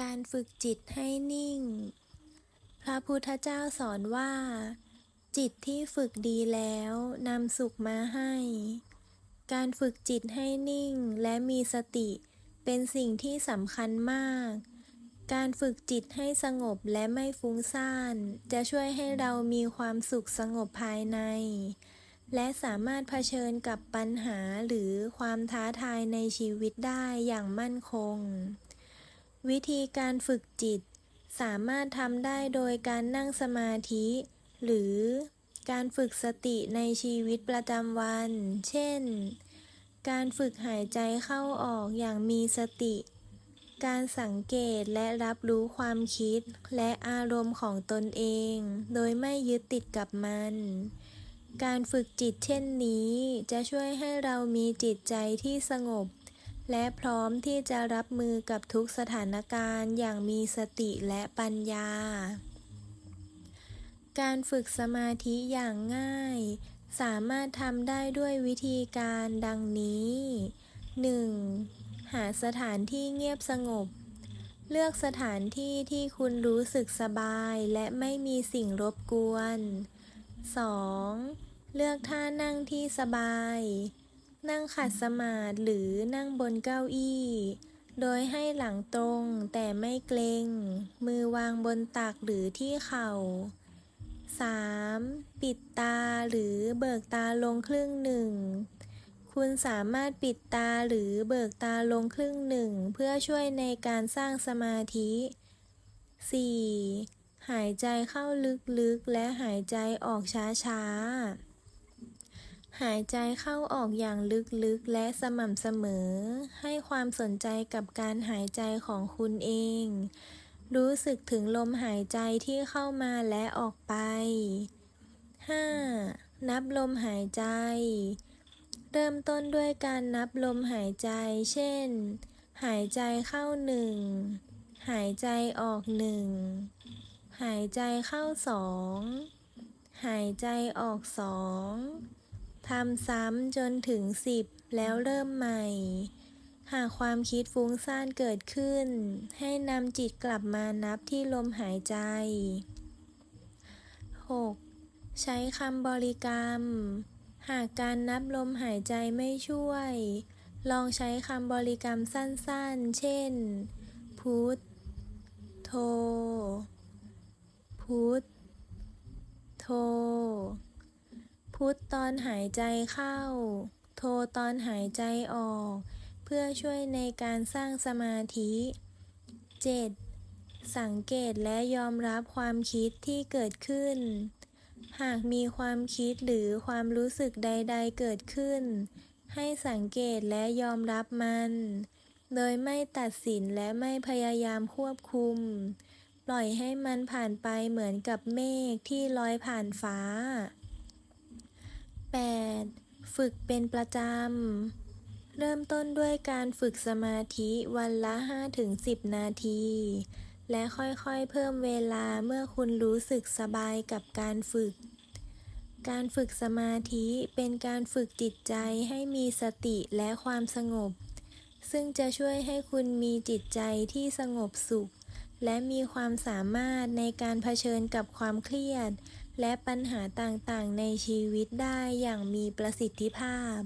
การฝึกจิตให้นิ่ง พระพุทธเจ้าสอนว่า จิตที่ฝึกดีแล้วนำสุขมาให้ การฝึกจิตให้นิ่งและมีสติเป็นสิ่งที่สำคัญมาก การฝึกจิตให้สงบและไม่ฟุ้งซ่าน จะช่วยให้เรามีความสุขสงบภายใน และสามารถเผชิญกับปัญหาหรือความท้าทายในชีวิตได้อย่างมั่นคง วิธีการฝึกจิต สามารถทำได้โดยการนั่งสมาธิ หรือการฝึกสติในชีวิตประจำวัน เช่น การฝึกหายใจเข้าออกอย่างมีสติ การสังเกตและรับรู้ความคิดและอารมณ์ของตนเอง โดยไม่ยึดติดกับมัน การฝึกจิตเช่นนี้จะช่วยให้เรามีจิตใจที่สงบ และพร้อมที่จะรับมือกับทุกสถานการณ์อย่างมีสติและปัญญา การฝึกสมาธิอย่างง่าย สามารถทำได้ด้วยวิธีการดังนี้ 1. หาสถานที่เงียบสงบ เลือกสถานที่ที่คุณรู้สึกสบายและไม่มีสิ่งรบกวน 2. เลือกท่านั่งที่สบาย นั่งขัดสมาธิหรือนั่งบนเก้าอี้ โดยให้หลังตรงแต่ไม่เกร็ง มือวางบนตักหรือที่เข่า 3. ปิดตาหรือเบิกตาลงครึ่งหนึ่ง คุณสามารถปิดตาหรือเบิกตาลงครึ่งหนึ่ง เพื่อช่วยในการสร้างสมาธิ 4. หายใจเข้าลึกๆ และหายใจออกช้าๆ หายใจเข้าออกอย่างลึกๆ และสม่ำเสมอ ให้ความสนใจกับการหายใจของคุณเอง รู้สึกถึงลมหายใจที่เข้ามาและออกไป 5. นับลมหายใจ เริ่มต้นด้วยการนับลมหายใจ เช่น หายใจเข้าหนึ่ง หายใจออกหนึ่ง หายใจเข้าสอง หายใจออกสอง ทำซ้ำจนถึงสิบแล้วเริ่มใหม่ หากความคิดฟุ้งซ่านเกิดขึ้น ให้นำจิตกลับมานับที่ลมหายใจ 6. ใช้คำบริกรรม หากการนับลมหายใจไม่ช่วย ลองใช้คำบริกรรมสั้นๆ เช่น พุทโธพุทโธ พุทตอนหายใจเข้า โทตอนหายใจออก เพื่อช่วยในการสร้างสมาธิ 7. สังเกตและยอมรับความคิดที่เกิดขึ้น หากมีความคิดหรือความรู้สึกใด ๆ เกิดขึ้น ให้สังเกตและยอมรับมัน โดยไม่ตัดสินและไม่พยายามควบคุม ปล่อยให้มันผ่านไปเหมือนกับเมฆที่ลอยผ่านฟ้า 8. ฝึกเป็นประจำ เริ่มต้นด้วยการฝึกสมาธิวันละ 5-10 นาที และค่อยๆ เพิ่มเวลาเมื่อคุณรู้สึกสบายกับการฝึก การฝึกสมาธิเป็นการฝึกจิตใจให้มีสติและความสงบ ซึ่งจะช่วยให้คุณมีจิตใจที่สงบสุข และมีความสามารถในการเผชิญกับความเครียด และปัญหาต่างๆ ในชีวิตได้อย่างมีประสิทธิภาพ